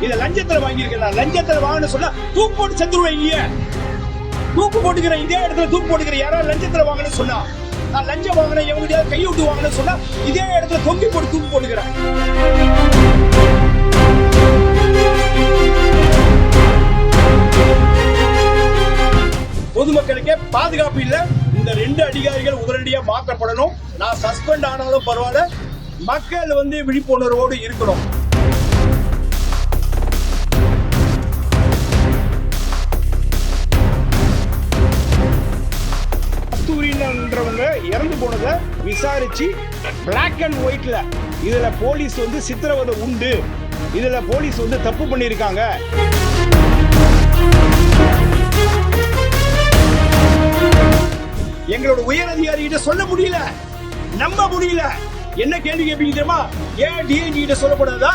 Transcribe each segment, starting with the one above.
இத லஞ்சத்துல வாங்கியிருக்கேன் லஞ்சத்துல வாங்கன்னு சொன்னா தூக்கு போட்டு செத்துருவேன் இங்க தூக்கு போட்டுக்கிறேன் இதே இடத்துல தூக்கு போட்டுக்கிறேன் யாராவது லஞ்சத்துல வாங்கன்னு சொன்னா நான் லஞ்சம் வாங்கினேன் எவங்க கை விட்டு வாங்கன்னு சொன்னா இதே இடத்துல தொங்கி போட்டு தூக்கு போட்டுக்கிறேன். பொதுமக்களுக்கே பாதுகாப்பு இல்ல. இந்த ரெண்டு அதிகாரிகள் உடனடியா மாற்றப்படணும். நான் சஸ்பெண்ட் ஆனாலும் பரவாயில்ல. மக்கள் வந்து விழிப்புணர்வோடு இருக்கணும். விசாரிச்சு பிளாக் அண்ட் ஒயிட்ல இதுல போலீஸ் வந்து சித்திரவதை உண்டு. இதுல போலீஸ் வந்து தப்பு பண்ணியிருக்காங்க. எங்களோட உயர் அதிகாரிகிட்ட சொல்ல முடியல. நம்ப முடியல. என்ன கேள்வி கேட்பீங்க தெரியுமா? ஏன் டிஐஜி கிட்ட சொல்லக்கூடாதா?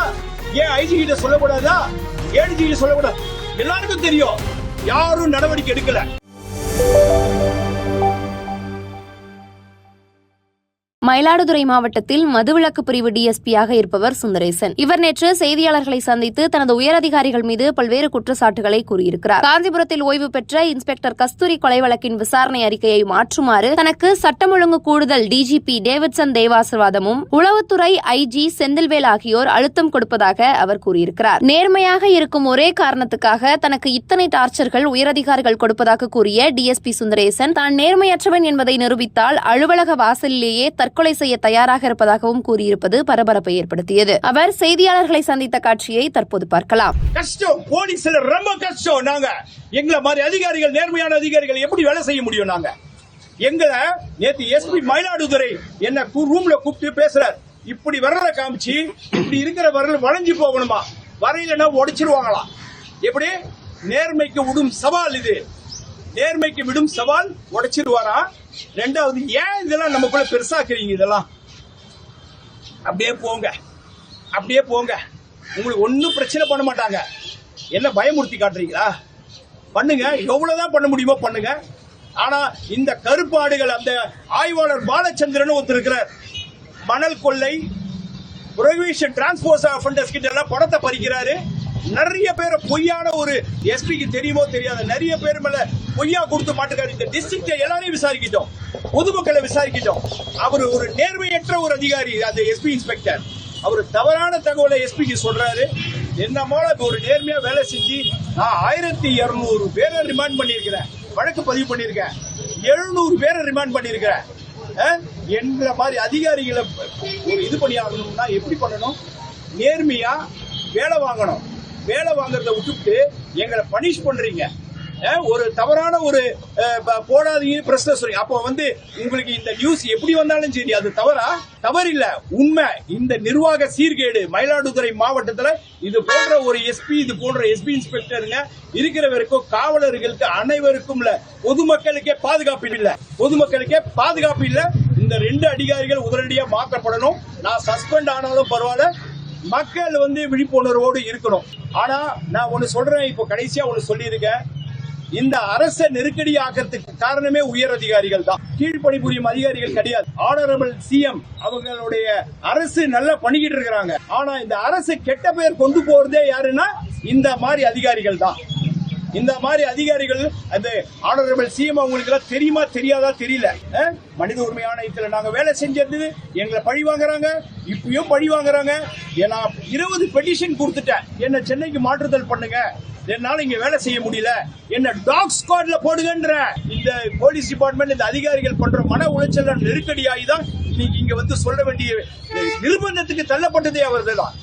ஏன் ஐஜி கிட்ட சொல்லக்கூடாதா? ஏடிஜி கிட்ட சொல்லக்கூடாது? எல்லாருக்கும் தெரியும். யாரும் நடவடிக்கை எடுக்கல. மயிலாடுதுறை மாவட்டத்தில் மதுவிலக்கு பிரிவு டிஎஸ்பியாக இருப்பவர் சுந்தரேசன். இவர் நேற்று செய்தியாளர்களை சந்தித்து தனது உயரதிகாரிகள் மீது பல்வேறு குற்றச்சாட்டுகளை கூறியிருக்கிறார். காஞ்சிபுரத்தில் ஓய்வு பெற்ற இன்ஸ்பெக்டர் கஸ்தூரி கொலை வழக்கின் விசாரணை அறிக்கையை மாற்றுமாறு தனக்கு சட்டம் ஒழுங்கு கூடுதல் டிஜிபி டேவிட்சன் தேவாசிர்வாதமும் உளவுத்துறை ஐஜி செந்தில்வேல் ஆகியோர் அழுத்தம் கொடுப்பதாக அவர் கூறியிருக்கிறார். நேர்மையாக இருக்கும் ஒரே காரணத்துக்காக தனக்கு இத்தனை டார்ச்சர்கள் உயரதிகாரிகள் கொடுப்பதாக கூறிய டிஎஸ்பி சுந்தரேசன் தான் நேர்மையற்றவன் என்பதை நிரூபித்தால் அலுவலக வாசலிலேயே தற்கொலை செய்ய தயாராக இருப்பதாகவும் கூறியிருப்பது பரபரப்பை ஏற்படுத்தியது. அவர் செய்தியாளர்களை சந்தித்த காட்சியை தற்போது பார்க்கலாம். கஷ்டம் போலீஸ்ல ரொம்ப கஷ்டம் நாங்க. எங்களை மாதிரி அதிகாரிகள் நேர்மையான அதிகாரிகள் எப்படி வேலை செய்ய முடியும் நாங்க? எங்களை நேத்து எஸ்பி மயிலாடுதுறை என்ன ரூம்ல கூப்பிட்டு பேசுறாரு. இப்படி வரல காமிச்சு இப்படி இருக்கிற வரல வளைஞ்சு போகணுமா? வரையிலன்னா உடைச்சிருவாங்களா எப்படி? நேர்மைக்கு விடும் சவால் இது. நேர்மைக்கு விடும் சவால் உடைச்சிருவாரா? ரெண்டாவது ஏன் இதெல்லாம் நமக்குள்ள பெருசாக்குறீங்க இதெல்லாம்? அப்படியே போங்க. அப்படியே போங்க. உங்களுக்கு ஒன்றும் பிரச்சனை பண்ண மாட்டாங்க. என்ன பயமுறுத்தி காட்டுறீங்களா? பண்ணுங்க. எவ்வளவுதான் பண்ண முடியுமோ பண்ணுங்க. ஆனா இந்த கருப்பாடுகள் அந்த ஆய்வாளர் பாலச்சந்திரன் ஒருத்தர் இருக்கிறார். மணல் கொள்ளை புரோகிஷன் டிரான்ஸ்போர்ட் ஆஃப் கிட்ட எல்லாம் படத்தை பறிக்கிறாரு. நிறைய பேர் பொய்யான ஒரு எஸ்பிக்கு தெரியுமோ தெரியாத. நிறைய பேர் மேல பொய்யா கொடுத்து மாட்டுக்காரு. இந்த டிஸ்ட்ரிக்ட் எல்லாரையும் விசாரிக்கிட்டோம். பொதுமக்களை விசாரிக்கிட்டோம். அவர் ஒரு நேர்மையற்ற ஒரு அதிகாரி அந்த எஸ்பி இன்ஸ்பெக்டர். அவர் தவறான தகவலை எஸ்பிக்கு சொல்றாரு. என்ன இப்போ ஒரு நேர்மையா வேலை செஞ்சு நான் ஆயிரத்தி இருநூறு பேரை ரிமாண்ட் பண்ணியிருக்கிறேன். வழக்கு பதிவு பண்ணியிருக்கேன். எழுநூறு பேரை ரிமாண்ட் பண்ணியிருக்கிறேன். என்ற மாதிரி அதிகாரிகளை ஒரு இது பண்ணி ஆகணும்னா எப்படி பண்ணணும்? நேர்மையா வேலை வாங்கணும். வேலை வாங்குறத விட்டுவிட்டு எங்களை பனிஷ் பண்றீங்க. ஒரு தவறான ஒரு போடாதீங்க பிரச்சனை சொல்றீங்க. அப்போ வந்து உங்களுக்கு இந்த நியூஸ் எப்படி வந்தாலும் சரி அது தவறா? தவறில்ல. உண்மை. இந்த நிர்வாக சீர்கேடு மயிலாடுதுறை மாவட்டத்தில் இது போன்ற ஒரு எஸ்பி இது போன்ற எஸ்பி இன்ஸ்பெக்டருங்க இருக்கிற வரைக்கும் காவலர்களுக்கு அனைவருக்கும் இல்ல. பொதுமக்களுக்கே பாதுகாப்பு இல்ல. பொதுமக்களுக்கே பாதுகாப்பு இல்ல. இந்த ரெண்டு அதிகாரிகள் உடனடியாக மாற்றப்படணும். நான் சஸ்பெண்ட் ஆனாலும் பரவாயில்ல. மக்கள் வந்து விழிப்புணர்வோடு இருக்கணும். ஆனா நான் ஒன்னு சொல்றேன் இப்போ கடைசியா ஒண்ணு சொல்லியிருக்கேன். இந்த அரச நெருக்கடி ஆக்கிறதுக்கு காரணமே உயர் அதிகாரிகள் தான். கீழ்ப்பணிபுரியும் அதிகாரிகள் கிடையாது. ஆனரபிள் சிஎம் அவங்களுடைய அரசு நல்லா பண்ணிக்கிட்டு இருக்கிறாங்க. ஆனா இந்த அரசு கெட்ட பெயர் கொண்டு போறதே யாருன்னா இந்த மாதிரி அதிகாரிகள் தான். இந்த மாதிரி அதிகாரிகள் அந்த ஆனரபிள் சிஎம் அவங்களுக்கு எல்லாம் தெரியுமா தெரியாதா தெரியல. மனித உரிமை ஆணையத்தில் நாங்க வேலை செஞ்சிருந்தது எங்களை பழி வாங்குறாங்க இப்பயும் பழி வாங்குறாங்க. ஏன்னா இருபது பெட்டிஷன் கொடுத்துட்டேன். என்ன சென்னைக்கு மாற்றுதல் பண்ணுங்க. என்னால இங்க வேலை செய்ய முடியல. என்ன டாக் ஸ்குவாட்ல போடுங்கன்ற. இந்த போலீஸ் டிபார்ட்மெண்ட் இந்த அதிகாரிகள் பண்ற மன உளைச்சல் நெருக்கடியாகி தான் இன்னைக்கு இங்க வந்து சொல்ல வேண்டிய நிர்பந்தத்துக்கு தள்ளப்பட்டதே அவர்கள் தான்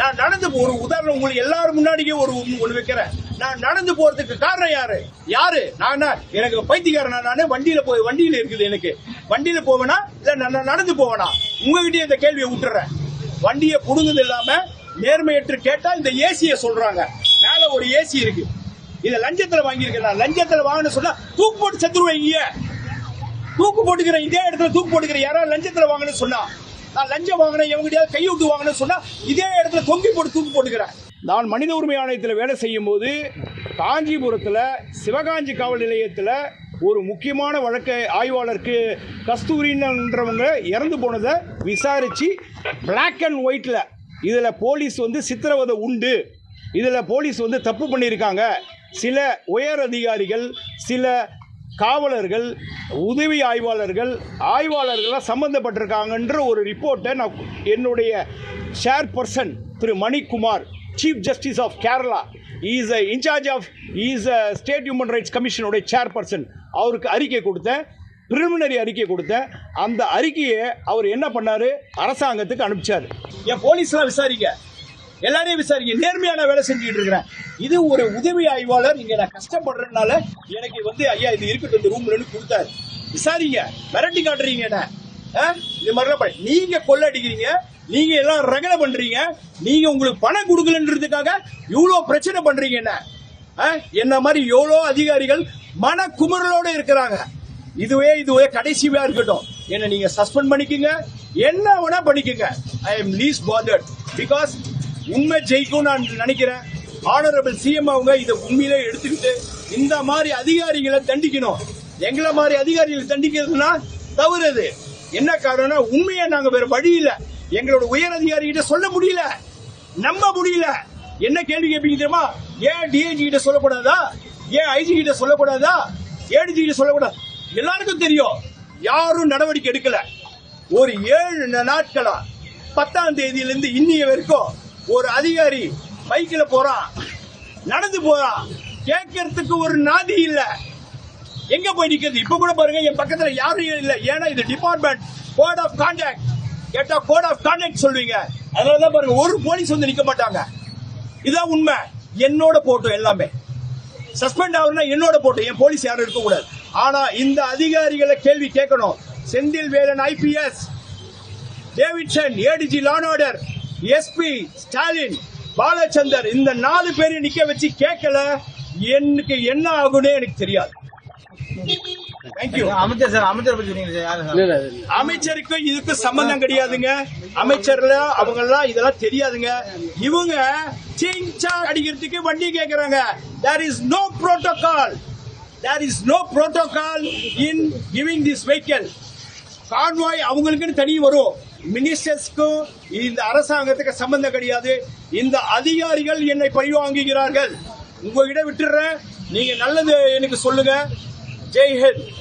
நான் நடந்து ஒரு உதாரணம் உங்களுக்கு எல்லாரும் முன்னாடியே ஒரு ஒன்று வைக்கிறேன். நான் நடந்து போறதுக்கு காரணம் யாரு? யாரு? நான். எனக்கு பைத்தியக்காரனா நானு? வண்டியில போய் வண்டியில இருக்குது எனக்கு. வண்டியில போவேனா? இல்ல நான் நடந்து போவேனா? உங்ககிட்டயே இந்த கேள்வியை விட்டுறேன். வண்டியை புடுங்குது இல்லாம நேர்மையற்று கேட்டா இந்த ஏசிய சொல்றாங்க. மேல ஒரு ஏசி இருக்கு. இத லஞ்சத்துல வாங்கியிருக்கேன் நான். லஞ்சத்துல வாங்கன்னு சொன்னா தூக்கு போட்டு செத்துருவேன் இங்க. தூக்கு போட்டுக்கிறேன் இதே இடத்துல தூக்கு போட்டுக்கிறேன் யாராவது லஞ்சத்துல வாங்கன்னு சொன்னா? நான் லஞ்சம் வாங்கினேன் எவங்கிட்டயாவது கை விட்டு வாங்கினேன்னு சொன்னா இதே இடத்துல தொங்கி போட்டு தூக்கு போட்டுக்கிறேன். நான் மனித உரிமை ஆணையத்தில் வேலை செய்யும் போது காஞ்சிபுரத்தில் சிவகாஞ்சி காவல் நிலையத்தில் ஒரு முக்கியமான வழக்கு ஆய்வாளருக்கு கஸ்தூரின்றவங்க இறந்து போனதை விசாரித்து பிளாக் அண்ட் ஒயிட்டில் இதில் போலீஸ் வந்து சித்திரவதை உண்டு. இதில் போலீஸ் வந்து தப்பு பண்ணியிருக்காங்க. சில உயர் அதிகாரிகள் சில காவலர்கள் உதவி ஆய்வாளர்கள் ஆய்வாளர்கள்லாம் சம்மந்தப்பட்டிருக்காங்கன்ற ஒரு ரிப்போர்ட்டை நான் என்னுடைய chairperson Thiru Manikumar chief justice of Kerala is in-charge of is state human rights கமிஷனுடைய chairperson அவருக்கு அறிக்கை கொடுத்தேன். பிரிமினரி அறிக்கை கொடுத்தேன். அந்த அறிக்கையை அவர் என்ன பண்ணார்? அரசாங்கத்துக்கு அனுப்பிச்சார். என் போலீஸ்லாம் விசாரிங்க எல்லாரையும் விசாரிங்க நேர்மையான வேலை செஞ்சுட்டு இருக்கிறேன். இது ஒரு உதவி ஆய்வாளர். இங்க நான் கஷ்டப்படுறதுனால எனக்கு வந்து ஐயா இது இருக்கட்டும். இந்த ரூம்லன்னு கொடுத்தாரு. விசாரிங்க. மிரட்டி காட்டுறீங்க என்ன? ஆ? இது மாதிரிலாம் நீங்கள் நீங்க கொள்ளடிக்கிறீங்க நீங்க எல்லாம் ரகலை பண்றீங்க. நீங்க உங்களுக்கு பணம் கொடுக்கலன்றதுக்காக இவ்வளவு பிரச்சனை பண்றீங்க என்ன? ஆ? என்ன மாதிரி எவ்வளோ அதிகாரிகள் மன குமுறலோட இருக்கிறாங்க. இதுவே இதுவே கடைசியா இருக்கட்டும். என்ன நீங்க சஸ்பெண்ட் பண்ணிக்கங்க. என்ன வேணா பண்ணிக்கங்க. I am least bothered because உண்மை ஜெயிக்கும் நான் நினைக்கிறேன். ஆனரபிள் சிஎம் அவங்க இதை உண்மையிலே எடுத்துக்கிட்டு இந்த மாதிரி அதிகாரிகளை தண்டிக்கணும். எங்களை மாதிரி அதிகாரிகளை தண்டிக்கிறதுனா தவறு அது. என்ன காரணம்னா உண்மையை நாங்க வேற வழி இல்லை. எங்களோட உயர் அதிகாரிகிட்ட சொல்ல முடியல. நம்ப முடியல. என்ன கேள்வி கேட்பீங்க தெரியுமா? ஏன் டிஐஜி கிட்ட சொல்லக்கூடாதா? ஏன் ஐஜி கிட்ட சொல்லக்கூடாதா? ஏடிஜி கிட்ட சொல்லக்கூடாது? எல்லாருக்கும் தெரியும். யாரும் நடவடிக்கை எடுக்கல. ஒரு ஏழு நாட்களா பத்தாம் தேதியிலிருந்து இன்னிய வரைக்கும் ஒரு அதிகாரி பைக்கில் போறான். நடந்து போறான். கேட்கறதுக்கு ஒரு நாதி இல்ல. எங்க போய் நிக்கிறது? இப்ப கூட பாருங்க என் பக்கத்துல யாரும் இல்ல. ஏன்னா இது டிபார்ட்மெண்ட் கோட் ஆஃப் கான்டாக்ட் கேட்டா கோட் ஆஃப் கான்டாக்ட் சொல்வீங்க அதனாலதான் பாருங்க ஒரு போலீஸ் வந்து நிக்க மாட்டாங்க. இதான் உண்மை. என்னோட போட்டோம் எல்லாமே. சஸ்பெண்ட் ஆகுனா என்னோட போட்டோம் என் போலீஸ் யாரும் இருக்க கூடாது. ஆனா இந்த அதிகாரிகளை கேள்வி கேட்கணும். Senthil Velan IPS Davidson ADG law and order SP Stalin Balachander இந்த நாலு பேரையும் நிக்க வச்சு கேட்கல. எனக்கு என்ன ஆகுனே எனக்கு தெரியாது. தேங்க்யூ அமைச்சர் சார் அமைச்சர் பத்தி சொன்னீங்க சார் யாரு சார்? அமைச்சருக்கு இதுக்கு சம்பந்தம் கிடையாதுங்க. அமைச்சர்ல அவங்க எல்லாம் இதெல்லாம் தெரியாதுங்க. இவங்க அடிக்கிறதுக்கு வண்டி கேக்குறாங்க. There is no protocol there is no protocol in giving this vehicle convoy அவங்களுக்குன்னு தனி வரும். மினிஸ்டர்ஸ்க்கும் இந்த அரசாங்கத்துக்கு சம்பந்தம் கிடையாது. இந்த அதிகாரிகள் என்னை பழிவாங்குகிறார்கள். உங்ககிட்ட விட்டுறேன். நீங்க நல்லது எனக்கு சொல்லுங்க. J hit.